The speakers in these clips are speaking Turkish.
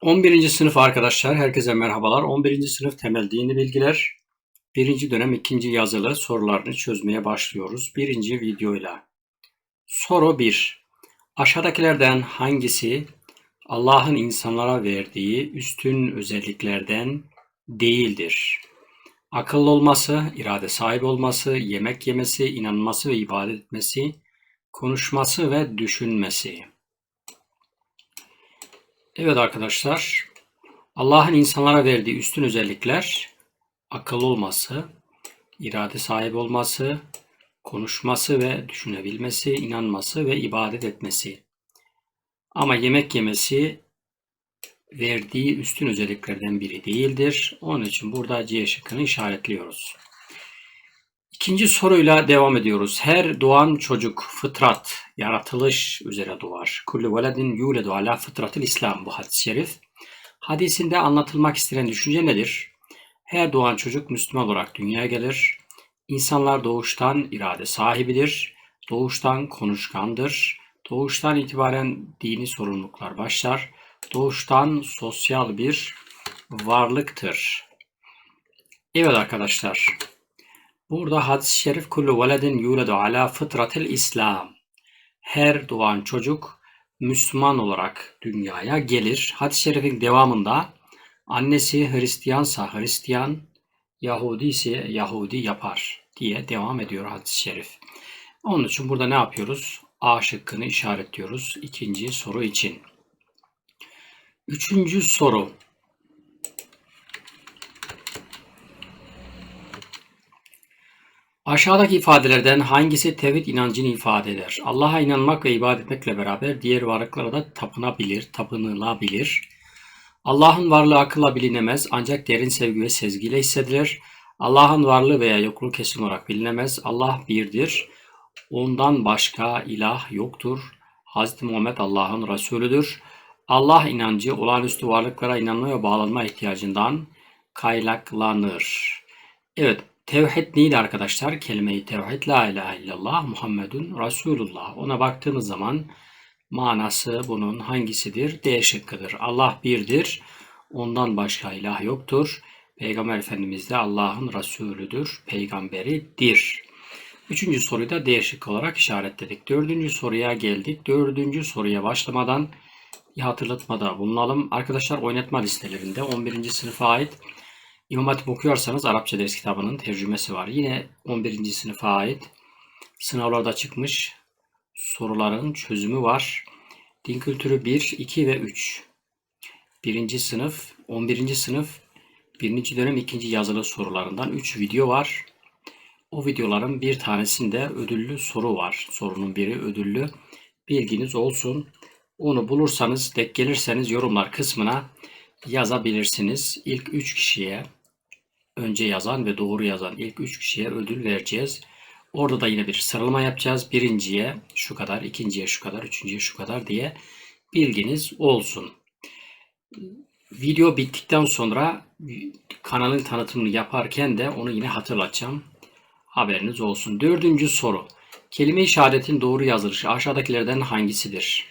11. sınıf arkadaşlar, herkese merhabalar. 11. sınıf temel dini bilgiler. Birinci dönem ikinci yazılı sorularını çözmeye başlıyoruz. Birinci videoyla. Soru 1. Aşağıdakilerden hangisi Allah'ın insanlara verdiği üstün özelliklerden değildir? Akıllı olması, irade sahibi olması, yemek yemesi, inanması ve ibadet etmesi, konuşması ve düşünmesi. Evet arkadaşlar, Allah'ın insanlara verdiği üstün özellikler akıllı olması, irade sahibi olması, konuşması ve düşünebilmesi, inanması ve ibadet etmesi. Ama yemek yemesi verdiği üstün özelliklerden biri değildir. Onun için burada C şıkkını işaretliyoruz. İkinci soruyla devam ediyoruz. Her doğan çocuk fıtrat, yaratılış üzere doğar. Kullu veledin yuledu ala fıtratil İslam bu hadis-i şerif. Hadisinde anlatılmak istenen düşünce nedir? Her doğan çocuk Müslüman olarak dünyaya gelir. İnsanlar doğuştan irade sahibidir. Doğuştan konuşkandır. Doğuştan itibaren dini sorumluluklar başlar. Doğuştan sosyal bir varlıktır. Evet arkadaşlar. Burada hadis-i şerif kullu veledin yuledu ala fıtratil İslam. Her doğan çocuk Müslüman olarak dünyaya gelir. Hadis-i şerifin devamında annesi Hristiyansa Hristiyan, Yahudi ise Yahudi yapar diye devam ediyor hadis-i şerif. Onun için burada ne yapıyoruz? A şıkkını işaretliyoruz ikinci soru için. Üçüncü soru. Aşağıdaki ifadelerden hangisi tevhid inancını ifade eder? Allah'a inanmak ve ibadet etmekle beraber diğer varlıklara da tapınabilir, tapınılabilir. Allah'ın varlığı akılla bilinemez ancak derin sevgi ve sezgiyle hissedilir. Allah'ın varlığı veya yokluğu kesin olarak bilinemez. Allah birdir. Ondan başka ilah yoktur. Hz. Muhammed Allah'ın Resulüdür. Allah inancı olağanüstü varlıklara inanma ve bağlanma ihtiyacından kaynaklanır. Evet, Tevhid neydi arkadaşlar? Kelime-i tevhid la ilahe illallah Muhammedun Resulullah. Ona baktığımız zaman manası bunun hangisidir? D şıkkıdır. Allah birdir. Ondan başka ilah yoktur. Peygamber Efendimiz de Allah'ın Resulüdür. Peygamberidir. Üçüncü soruyu da D olarak işaretledik. Dördüncü soruya geldik. Dördüncü soruya başlamadan bir hatırlatmada bulunalım. Arkadaşlar oynatma listelerinde 11. sınıfa ait İmam Hatip okuyorsanız Arapça ders kitabının tercümesi var. Yine 11. sınıfa ait sınavlarda çıkmış soruların çözümü var. Din kültürü 1, 2 ve 3. 1. sınıf, 11. sınıf 1. dönem 2. yazılı sorularından 3 video var. O videoların bir tanesinde ödüllü soru var. Sorunun biri ödüllü. Bilginiz olsun. Onu bulursanız, denk gelirseniz yorumlar kısmına yazabilirsiniz. İlk 3 kişiye önce yazan ve doğru yazan ilk 3 kişiye ödül vereceğiz. Orada da yine bir sıralama yapacağız. Birinciye şu kadar, ikinciye şu kadar, üçüncüye şu kadar diye bilginiz olsun. Video bittikten sonra kanalın tanıtımını yaparken de onu yine hatırlatacağım. Haberiniz olsun. Dördüncü soru. Kelime-i şehadetin doğru yazılışı aşağıdakilerden hangisidir?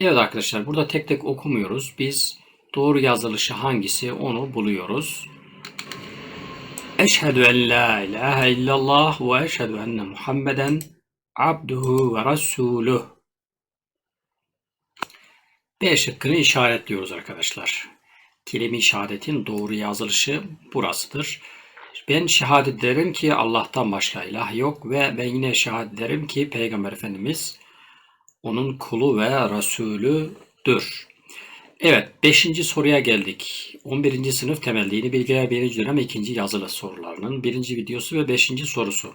Evet arkadaşlar burada tek tek okumuyoruz. Biz doğru yazılışı hangisi onu buluyoruz. Eşhedü en la ilahe illallah ve eşhedü enne Muhammeden abduhu ve rasuluh. B şıkkını işaretliyoruz arkadaşlar. Kelime-i şehadetin doğru yazılışı burasıdır. Ben şehadet ederim ki Allah'tan başka ilah yok ve ben yine şehadet ederim ki Peygamber Efendimiz onun kulu ve Resulüdür. Evet, 5. soruya geldik. 11. sınıf temel dini bilgiler 1. dönem 2. yazılı sorularının 1. videosu ve 5. sorusu.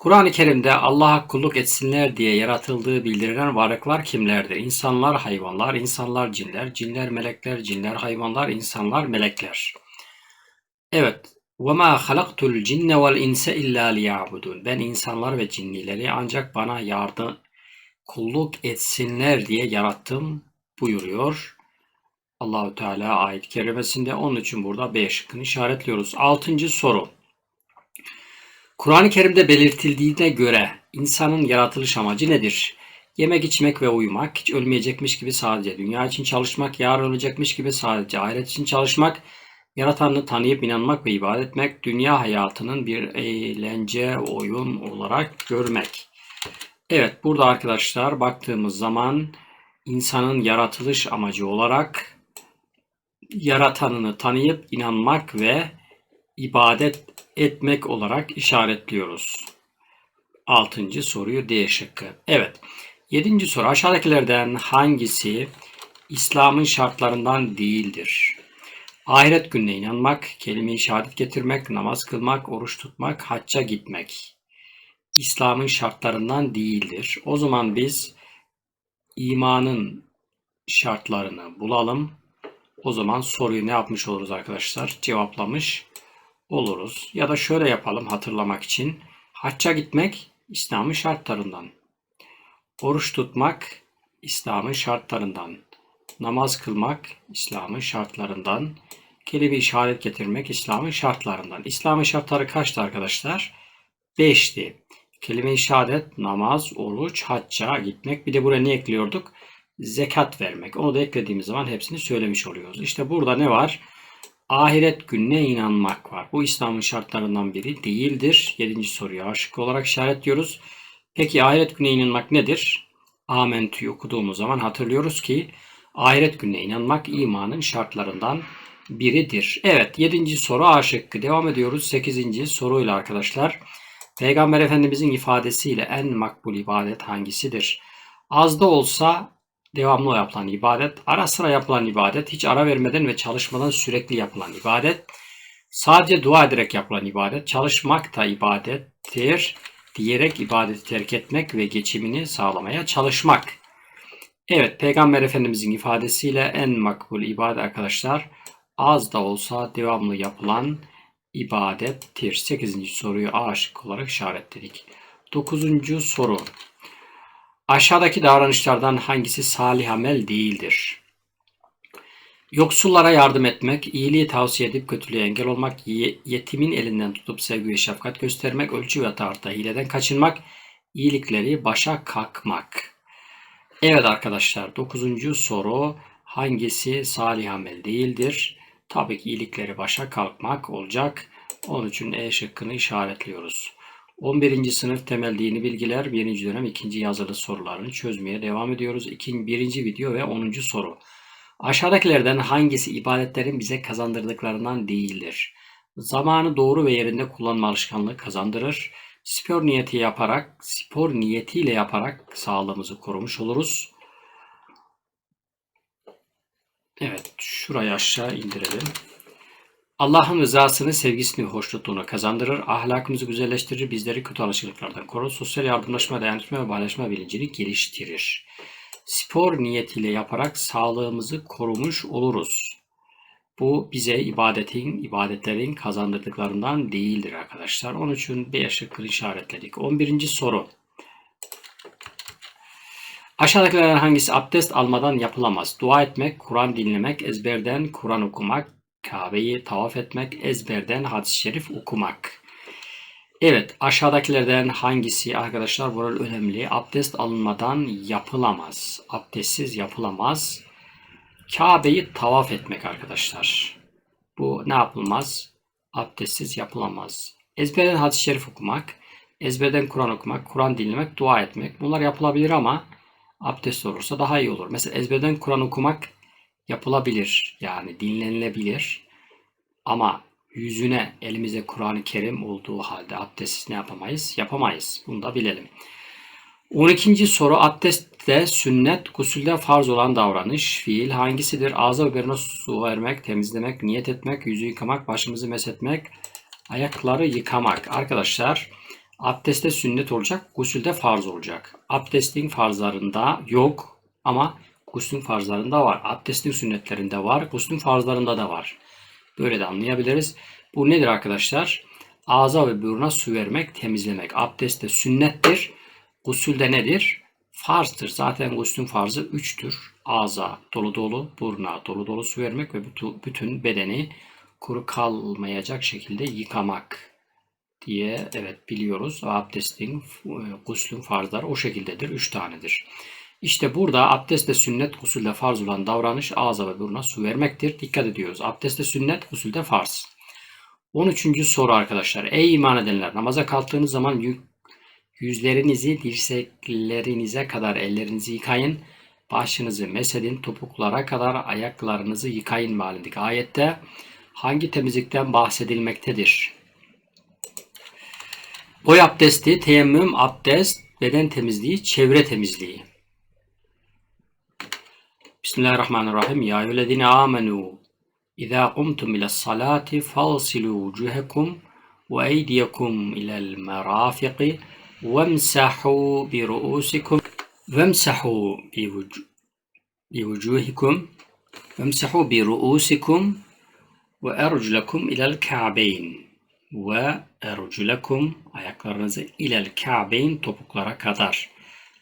Kur'an-ı Kerim'de Allah'a kulluk etsinler diye yaratıldığı bildirilen varlıklar kimlerdir? İnsanlar, hayvanlar, insanlar, cinler, cinler, melekler, cinler, hayvanlar, insanlar, melekler. Evet. وَمَا خَلَقْتُ الْجِنَّ وَالْاِنْسَ اِلَّا لِيَعْبُدُونَ Ben insanlar ve cinnileri ancak bana yardım, kulluk etsinler diye yarattım buyuruyor. Allahü Teala ayet kerimesinde. Onun için burada B şıkkını işaretliyoruz. Altıncı soru. Kur'an-ı Kerim'de belirtildiğine göre insanın yaratılış amacı nedir? Yemek, içmek ve uyumak, hiç ölmeyecekmiş gibi sadece dünya için çalışmak, yarın ölecekmiş gibi sadece ahiret için çalışmak, yaratanını tanıyıp inanmak ve ibadet etmek, dünya hayatının bir eğlence, oyun olarak görmek. Evet, burada arkadaşlar baktığımız zaman insanın yaratılış amacı olarak yaratanını tanıyıp inanmak ve ibadet etmek olarak işaretliyoruz. Altıncı soruyu D şıkkı. Evet. Yedinci soru aşağıdakilerden hangisi İslam'ın şartlarından değildir? Ahiret gününe inanmak, kelime-i şehadet getirmek, namaz kılmak, oruç tutmak, hacca gitmek. İslam'ın şartlarından değildir. O zaman biz imanın şartlarını bulalım. O zaman soruyu ne yapmış oluruz arkadaşlar? Cevaplamış oluruz. Ya da şöyle yapalım hatırlamak için. Hacca gitmek İslam'ın şartlarından. Oruç tutmak İslam'ın şartlarından. Namaz kılmak İslam'ın şartlarından. Kelime-i şehadet getirmek İslam'ın şartlarından. İslam'ın şartları kaçtı arkadaşlar? Beşti. Kelime-i şehadet, namaz, oruç, hacca gitmek. Bir de buraya ne ekliyorduk? Zekat vermek. Onu da eklediğimiz zaman hepsini söylemiş oluyoruz. İşte burada ne var? Ahiret gününe inanmak var. Bu İslam'ın şartlarından biri değildir. Yedinci soruya aşık olarak işaretliyoruz. Peki ahiret gününe inanmak nedir? Amentü'yü okuduğumuz zaman hatırlıyoruz ki ahiret gününe inanmak imanın şartlarından biridir. Evet yedinci soru A. Devam ediyoruz sekizinci soruyla arkadaşlar. Peygamber Efendimizin ifadesiyle en makbul ibadet hangisidir? Az da olsa devamlı yapılan ibadet, ara sıra yapılan ibadet, hiç ara vermeden ve çalışmadan sürekli yapılan ibadet, sadece dua ederek yapılan ibadet, çalışmak da ibadettir diyerek ibadeti terk etmek ve geçimini sağlamaya çalışmak. Evet, Peygamber Efendimizin ifadesiyle en makbul ibadet arkadaşlar, az da olsa devamlı yapılan ibadettir. 8. soruyu A şık olarak işaretledik. 9. soru. Aşağıdaki davranışlardan hangisi salih amel değildir? Yoksullara yardım etmek, iyiliği tavsiye edip kötülüğe engel olmak, yetimin elinden tutup sevgi ve şefkat göstermek, ölçü ve tartıda hileden kaçınmak, iyilikleri başa kalkmak. Evet arkadaşlar 9. soru hangisi salih amel değildir? Tabii ki iyilikleri başa kalkmak olacak. Onun için E şıkkını işaretliyoruz. 11. sınıf temel dini bilgiler 1. dönem 2. yazılı sorularını çözmeye devam ediyoruz. 2. 1. video ve 10. soru. Aşağıdakilerden hangisi ibadetlerin bize kazandırdıklarından değildir? Zamanı doğru ve yerinde kullanma alışkanlığı kazandırır. Spor niyeti yaparak, spor niyetiyle yaparak sağlığımızı korumuş oluruz. Evet, şurayı aşağı indirelim. Allah'ın rızasını, sevgisini, hoşnutluğunu kazandırır, ahlakımızı güzelleştirir, bizleri kötü alışkanlıklardan korur, sosyal yardımlaşma, dayanışma ve paylaşma bilincini geliştirir. Spor niyetiyle yaparak sağlığımızı korumuş oluruz. Bu bize ibadetin, ibadetlerin kazandırdıklarından değildir arkadaşlar. Onun için B şıkkını işaretledik. 11. soru. Aşağıdakilerden hangisi abdest almadan yapılamaz? Dua etmek, Kur'an dinlemek, ezberden Kur'an okumak, Kabe'yi tavaf etmek, ezberden hadis-i şerif okumak. Evet, aşağıdakilerden hangisi arkadaşlar burada önemli? Abdest alınmadan yapılamaz. Abdestsiz yapılamaz. Kabe'yi tavaf etmek arkadaşlar. Bu ne yapılmaz? Abdestsiz yapılamaz. Ezberden hadis-i şerif okumak, ezberden Kur'an okumak, Kur'an dinlemek, dua etmek. Bunlar yapılabilir ama abdest olursa daha iyi olur. Mesela ezberden Kur'an okumak yapılabilir. Yani dinlenilebilir. Ama yüzüne elimize Kur'an-ı Kerim olduğu halde abdestsiz ne yapamayız? Yapamayız. Bunu da bilelim. 12. soru abdestte sünnet, gusülde farz olan davranış, fiil hangisidir? Ağza ve berine su vermek, temizlemek, niyet etmek, yüzü yıkamak, başımızı mesetmek, ayakları yıkamak. Arkadaşlar abdestte sünnet olacak, gusülde farz olacak. Abdestin farzlarında yok ama Guslün farzlarında var. Abdestin sünnetlerinde var. Guslün farzlarında da var. Böyle de anlayabiliriz. Bu nedir arkadaşlar? Ağza ve buruna su vermek, temizlemek. Abdestte sünnettir. Gusülde nedir? Farzdır. Zaten guslün farzı üçtür. Ağza dolu dolu, buruna dolu dolu su vermek ve bütün bedeni kuru kalmayacak şekilde yıkamak. diye evet biliyoruz. Abdestin, e, guslün farzları o şekildedir. Üç tanedir. İşte burada abdestte sünnet, gusülde farz olan davranış ağza ve buruna su vermektir. Dikkat ediyoruz. Abdestte sünnet, gusülde farz. 13. soru arkadaşlar. Ey iman edenler! Namaza kalktığınız zaman yü- yüzlerinizi dirseklerinize kadar ellerinizi yıkayın. Başınızı mesedin, topuklara kadar ayaklarınızı yıkayın mealindeki ayette hangi temizlikten bahsedilmektedir? Boy abdesti, teyemmüm, abdest, beden temizliği, çevre temizliği. Bismillahirrahmanirrahim. Ya eyyühellezine amenu İzâ kumtum ila salati fagsilû vucuhakum ve eydiyekum ilel merafiqi vemsahû bi ru'usikum vemsahû bi vucu- bi vucuhikum vemsahû bi ru'usikum ve erculakum ilel ka'beyn ve erculakum ayaklarınızı ilel ka'beyn topuklara kadar.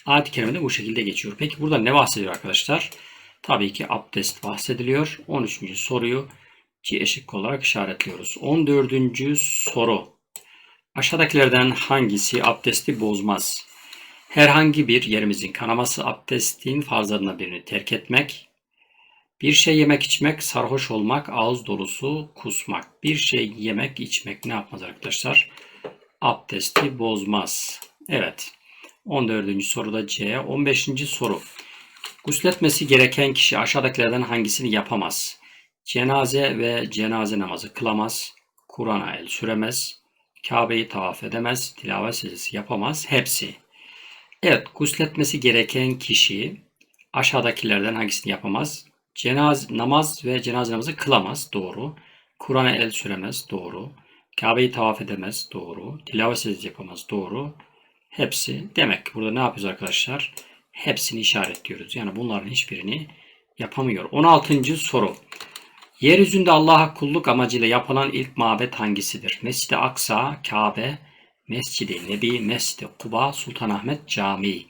Ayet-i kerimede bu şekilde geçiyor. Peki burada ne bahsediyor arkadaşlar? Tabii ki abdest bahsediliyor. 13. soruyu C eşik olarak işaretliyoruz. 14. soru. Aşağıdakilerden hangisi abdesti bozmaz? Herhangi bir yerimizin kanaması abdestin farzlarından birini terk etmek, bir şey yemek içmek, sarhoş olmak, ağız dolusu kusmak. Bir şey yemek içmek ne yapmaz arkadaşlar? Abdesti bozmaz. Evet. 14. soruda C. 15. soru. Gusletmesi gereken kişi aşağıdakilerden hangisini yapamaz? Cenaze ve cenaze namazı kılamaz, Kur'an'a el süremez, Kabe'yi tavaf edemez, tilavet secdesi yapamaz, hepsi. Evet, gusletmesi gereken kişi aşağıdakilerden hangisini yapamaz? Cenaze, namaz ve cenaze namazı kılamaz, doğru. Kur'an'a el süremez, doğru. Kabe'yi tavaf edemez, doğru. Tilavet secdesi yapamaz, doğru. Hepsi. Demek ki burada ne yapıyoruz arkadaşlar? Hepsini işaretliyoruz. Yani bunların hiçbirini yapamıyor. 16. soru. Yeryüzünde Allah'a kulluk amacıyla yapılan ilk mabet hangisidir? Mescid-i Aksa, Kabe, Mescid-i Nebi, Mescid-i Kuba, Sultanahmet Camii.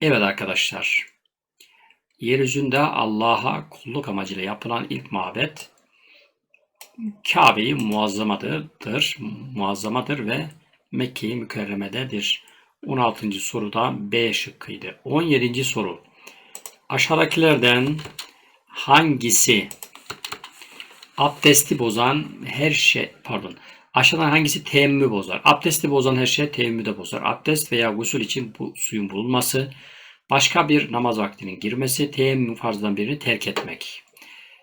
Evet arkadaşlar. Yeryüzünde Allah'a kulluk amacıyla yapılan ilk mabet Kabe-i Muazzamadır, muazzamadır ve Mekke-i Mükerreme'dedir. 16. soruda B şıkkıydı. 17. soru. Aşağıdakilerden hangisi abdesti bozan her şey pardon aşağıdan hangisi teyemmü bozar? Abdesti bozan her şey teyemmü de bozar. Abdest veya gusül için bu suyun bulunması, başka bir namaz vaktinin girmesi, teyemmüm farzından birini terk etmek.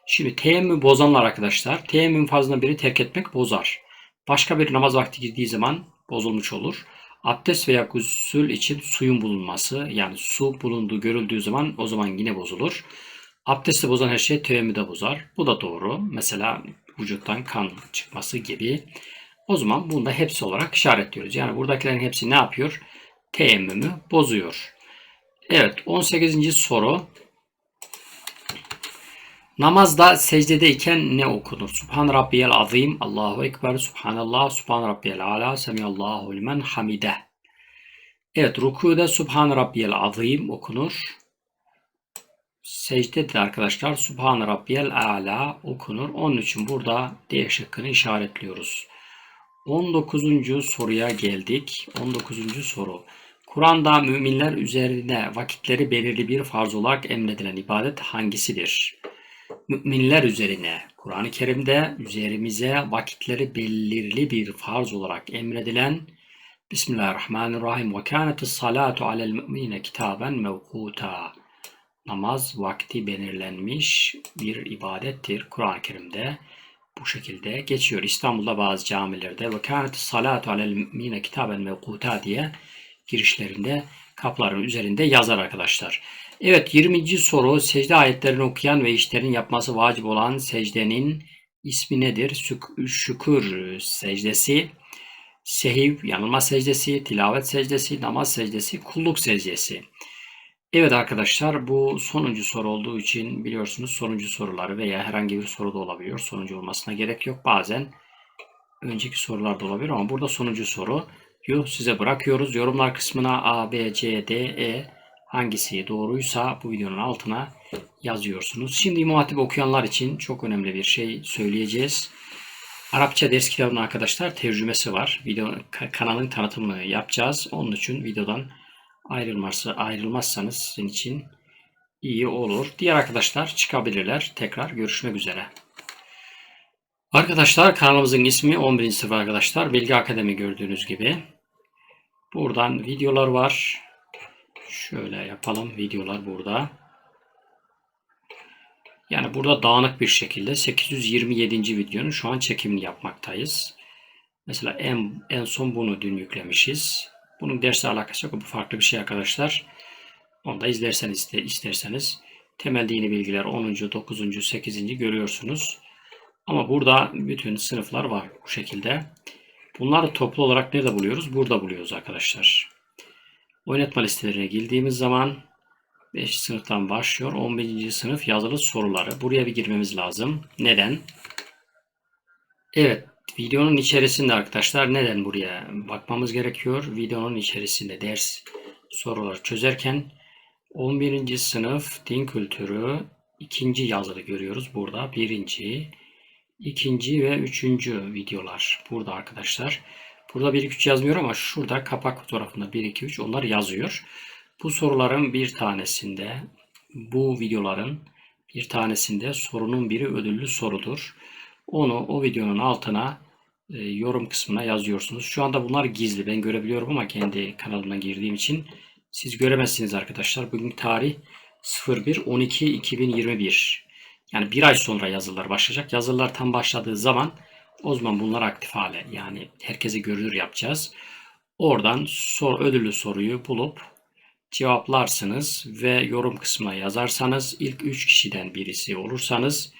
Şimdi teyemmü bozanlar arkadaşlar, teyemmüm farzından birini terk etmek bozar. Başka bir namaz vakti girdiği zaman bozulmuş olur. Abdest veya gusül için suyun bulunması yani su bulunduğu görüldüğü zaman o zaman yine bozulur. Abdesti bozan her şey teyemmü bozar. Bu da doğru. Mesela vücuttan kan çıkması gibi. O zaman bunu da hepsi olarak işaretliyoruz. Yani buradakilerin hepsi ne yapıyor? Teyemmümü bozuyor. Evet 18. soru. Namazda secdedeyken ne okunur? Subhan Rabbiyel Azim, Allahu Ekber, Subhanallah, Subhan Rabbiyel Ala, Semiyallahu limen hamide. Evet, rükuda Subhan Rabbiyel Azim okunur. Secde de arkadaşlar Subhan Rabbiyel Ala okunur. Onun için burada D şıkkını işaretliyoruz. 19. soruya geldik. 19. soru. Kur'an'da müminler üzerine vakitleri belirli bir farz olarak emredilen ibadet hangisidir? Müminler üzerine Kur'an-ı Kerim'de üzerimize vakitleri belirli bir farz olarak emredilen Bismillahirrahmanirrahim ve kânetis salatu alel mü'mine kitaben mevkuta namaz vakti belirlenmiş bir ibadettir. Kur'an-ı Kerim'de bu şekilde geçiyor. İstanbul'da bazı camilerde ve kânetis salatu alel mü'mine kitaben mevkuta diye girişlerinde kapların üzerinde yazar arkadaşlar. Evet 20. soru secde ayetlerini okuyan ve işlerin yapması vacip olan secdenin ismi nedir? Şükür secdesi, sehiv, yanılma secdesi, tilavet secdesi, namaz secdesi, kulluk secdesi. Evet arkadaşlar bu sonuncu soru olduğu için biliyorsunuz sonuncu soruları veya herhangi bir soru da olabiliyor. Sonuncu olmasına gerek yok. Bazen önceki sorular da olabilir ama burada sonuncu soru. Yo size bırakıyoruz. Yorumlar kısmına A, B, C, D, E hangisi doğruysa bu videonun altına yazıyorsunuz. Şimdi İmam Hatip okuyanlar için çok önemli bir şey söyleyeceğiz. Arapça ders kitabının arkadaşlar tercümesi var. Video ka- kanalın tanıtımını yapacağız. Onun için videodan ayrılmazsa ayrılmazsanız sizin için iyi olur. Diğer arkadaşlar çıkabilirler. Tekrar görüşmek üzere. Arkadaşlar kanalımızın ismi 11. sınıf arkadaşlar. Bilgi Akademi gördüğünüz gibi. Buradan videolar var. Şöyle yapalım. Videolar burada. Yani burada dağınık bir şekilde 827. videonun şu an çekimini yapmaktayız. Mesela en, en son bunu dün yüklemişiz. Bunun dersle alakası yok. Bu farklı bir şey arkadaşlar. Onu da izlerseniz de isterseniz temel dini bilgiler 10. 9. 8. görüyorsunuz. Ama burada bütün sınıflar var bu şekilde. Bunları toplu olarak nerede buluyoruz? Burada buluyoruz arkadaşlar. Oynatma listelerine girdiğimiz zaman 5 sınıftan başlıyor. 11. sınıf yazılı soruları. Buraya bir girmemiz lazım. Neden? Evet, videonun içerisinde arkadaşlar neden buraya bakmamız gerekiyor? Videonun içerisinde ders soruları çözerken 11. sınıf din kültürü ikinci yazılı görüyoruz burada. Birinci, ikinci ve üçüncü videolar burada arkadaşlar. Burada 1 2 3 yazmıyor ama şurada kapak fotoğrafında 1 2 3 onlar yazıyor. Bu soruların bir tanesinde bu videoların bir tanesinde sorunun biri ödüllü sorudur. Onu o videonun altına e, yorum kısmına yazıyorsunuz. Şu anda bunlar gizli. Ben görebiliyorum ama kendi kanalımdan girdiğim için siz göremezsiniz arkadaşlar. Bugün tarih 01 12 2021. Yani bir ay sonra yazılar başlayacak. Yazılar tam başladığı zaman o zaman bunlar aktif hale yani herkese görünür yapacağız. Oradan sor, ödüllü soruyu bulup cevaplarsınız ve yorum kısmına yazarsanız ilk 3 kişiden birisi olursanız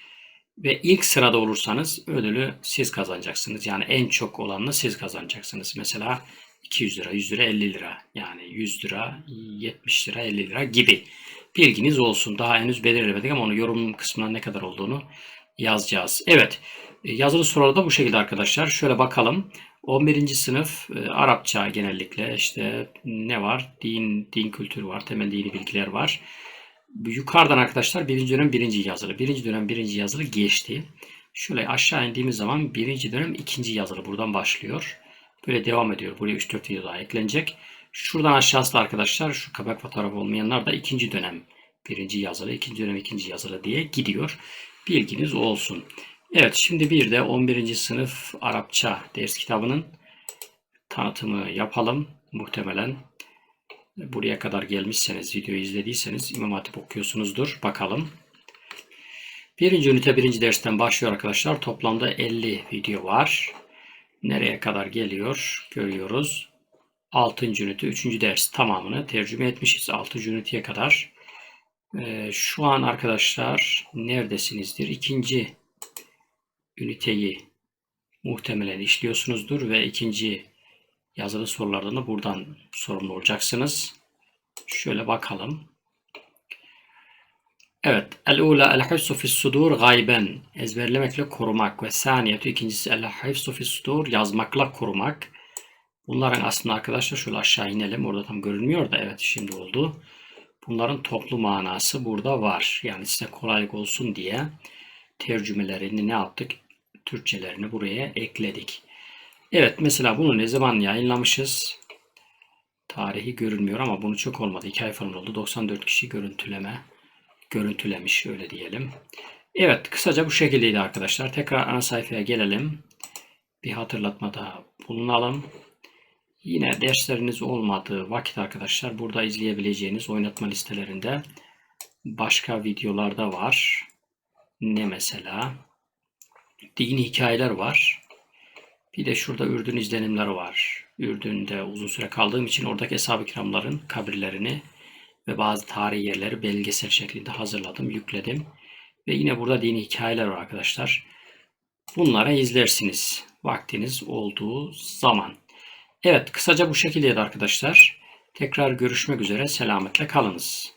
ve ilk sırada olursanız ödülü siz kazanacaksınız. Yani en çok olanını siz kazanacaksınız. Mesela 200 lira, 100 lira, 50 lira. Yani 100 lira, 70 lira, 50 lira gibi. Bilginiz olsun. Daha henüz belirlemedik ama onu yorum kısmına ne kadar olduğunu yazacağız. Evet. Yazılı sorular da bu şekilde arkadaşlar. Şöyle bakalım. 11. sınıf e, Arapça genellikle işte ne var? Din, din kültürü var, temel dini bilgiler var. Yukarıdan arkadaşlar birinci dönem birinci yazılı. Birinci dönem birinci yazılı geçti. Şöyle aşağı indiğimiz zaman birinci dönem ikinci yazılı buradan başlıyor. Böyle devam ediyor. Buraya 3-4 video daha eklenecek. Şuradan aşağısı da arkadaşlar şu kapak fotoğrafı olmayanlar da ikinci dönem birinci yazılı, ikinci dönem ikinci yazılı diye gidiyor. Bilginiz olsun. Evet şimdi bir de 11. sınıf Arapça ders kitabının tanıtımı yapalım. Muhtemelen buraya kadar gelmişseniz, videoyu izlediyseniz İmam Hatip okuyorsunuzdur. Bakalım. Birinci ünite birinci dersten başlıyor arkadaşlar. Toplamda 50 video var. Nereye kadar geliyor görüyoruz. 6. ünite 3. ders tamamını tercüme etmişiz. 6. üniteye kadar. Ee, şu an arkadaşlar neredesinizdir? İkinci üniteyi muhtemelen işliyorsunuzdur ve ikinci yazılı sorulardan da buradan sorumlu olacaksınız. Şöyle bakalım. Evet. El-ula el-hifzu fis-sudur gayben. Ezberlemekle korumak. Ve saniyetu ikincisi el-hifzu fis-sudur yazmakla korumak. Bunların aslında arkadaşlar şöyle aşağı inelim. Orada tam görünmüyor da evet şimdi oldu. Bunların toplu manası burada var. Yani size kolaylık olsun diye tercümelerini ne yaptık? Türkçelerini buraya ekledik. Evet mesela bunu ne zaman yayınlamışız? Tarihi görünmüyor ama bunu çok olmadı. 2 ay falan oldu. 94 kişi görüntüleme görüntülemiş öyle diyelim. Evet kısaca bu şekildeydi arkadaşlar. Tekrar ana sayfaya gelelim. Bir hatırlatma daha bulunalım. Yine dersleriniz olmadığı vakit arkadaşlar burada izleyebileceğiniz oynatma listelerinde başka videolar da var. Ne mesela? Dini hikayeler var. Bir de şurada Ürdün izlenimleri var. Ürdün'de uzun süre kaldığım için oradaki Eshab-ı Kiramların kabirlerini ve bazı tarihi yerleri belgesel şeklinde hazırladım, yükledim. Ve yine burada dini hikayeler var arkadaşlar. Bunlara izlersiniz vaktiniz olduğu zaman. Evet kısaca bu şekildeydi arkadaşlar. Tekrar görüşmek üzere. Selametle kalınız.